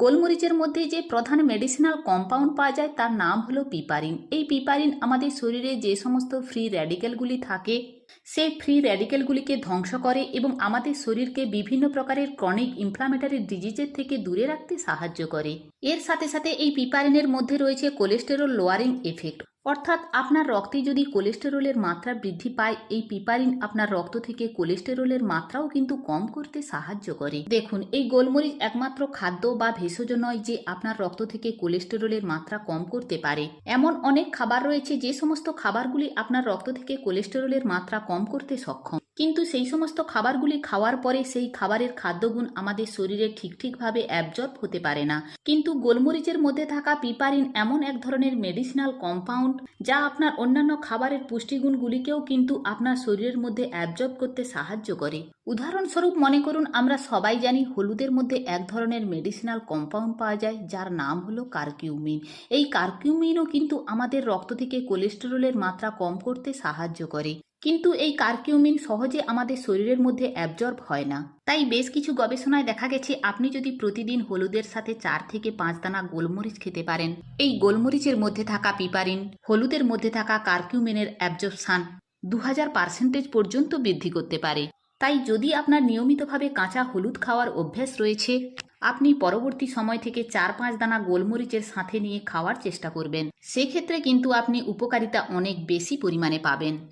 গোলমরিচের মধ্যে যে প্রধান মেডিসিনাল কম্পাউন্ড পাওয়া যায় তার নাম হলো পিপারিন এই পিপারিন আমাদের শরীরে যে সমস্ত ফ্রি র্যাডিক্যালগুলি থাকে, সেই ফ্রি র্যাডিক্যালগুলিকে ধ্বংস করে এবং আমাদের শরীরকে বিভিন্ন প্রকারের ক্রনিক ইনফ্লামেটারি ডিজিজের থেকে দূরে রাখতে সাহায্য করে। এর সাথে সাথে এই পিপারিনের মধ্যে রয়েছে কোলেস্টেরল লোয়ারিং এফেক্ট অর্থাৎ আপনার রক্তে যদি কোলেস্টেরলের মাত্রা বৃদ্ধি পায়, এই পিপারিন আপনার রক্ত থেকে কোলেস্টেরলের মাত্রাও কিন্তু কম করতে সাহায্য করে। দেখুন, এই গোলমরিচ একমাত্র খাদ্য বা ভেষজ নয় যে আপনার রক্ত থেকে কোলেস্টেরলের মাত্রা কম করতে পারে। এমন অনেক খাবার রয়েছে যে সমস্ত খাবারগুলি আপনার রক্ত থেকে কোলেস্টেরলের মাত্রা কম করতে সক্ষম। কিন্তু সেই সমস্ত খাবারগুলি খাওয়ার পরে সেই খাবারের খাদ্যগুণ আমাদের শরীরে ঠিক ঠিকভাবে অ্যাবজর্ব হতে পারে না। কিন্তু গোলমরিচের মধ্যে থাকা পিপারিন এমন এক ধরনের মেডিসিনাল কম্পাউন্ড যা আপনার অন্যান্য খাবারের পুষ্টিগুণগুলিকেও কিন্তু আপনার শরীরের মধ্যে অ্যাবজর্ব করতে সাহায্য করে। উদাহরণস্বরূপ মনে করুন, আমরা সবাই জানি হলুদের মধ্যে এক ধরনের মেডিসিনাল কম্পাউন্ড পাওয়া যায়, যার নাম হলো কার্কিউমিন এই কার্কিউমিনও কিন্তু আমাদের রক্ত থেকে কোলেস্টেরলের মাত্রা কম করতে সাহায্য করে। কিন্তু এই কার্কিউমিন সহজে আমাদের শরীরের মধ্যে অ্যাবজর্ব হয় না। তাই বেশ কিছু গবেষণায় দেখা গেছে, আপনি যদি প্রতিদিন হলুদের সাথে চার থেকে পাঁচ দানা গোলমরিচ খেতে পারেন, এই গোলমরিচের মধ্যে থাকা পিপারিন, হলুদের মধ্যে থাকা কার্কিউমিনের অ্যাবজর্পশান দু হাজার পার্সেন্টেজ পর্যন্ত বৃদ্ধি করতে পারে। তাই যদি আপনার নিয়মিতভাবে কাঁচা হলুদ খাওয়ার অভ্যাস রয়েছে, আপনি পরবর্তী সময় থেকে চার পাঁচ দানা গোলমরিচের সাথে নিয়ে খাওয়ার চেষ্টা করবেন। সেক্ষেত্রে কিন্তু আপনি উপকারিতা অনেক বেশি পরিমাণে পাবেন।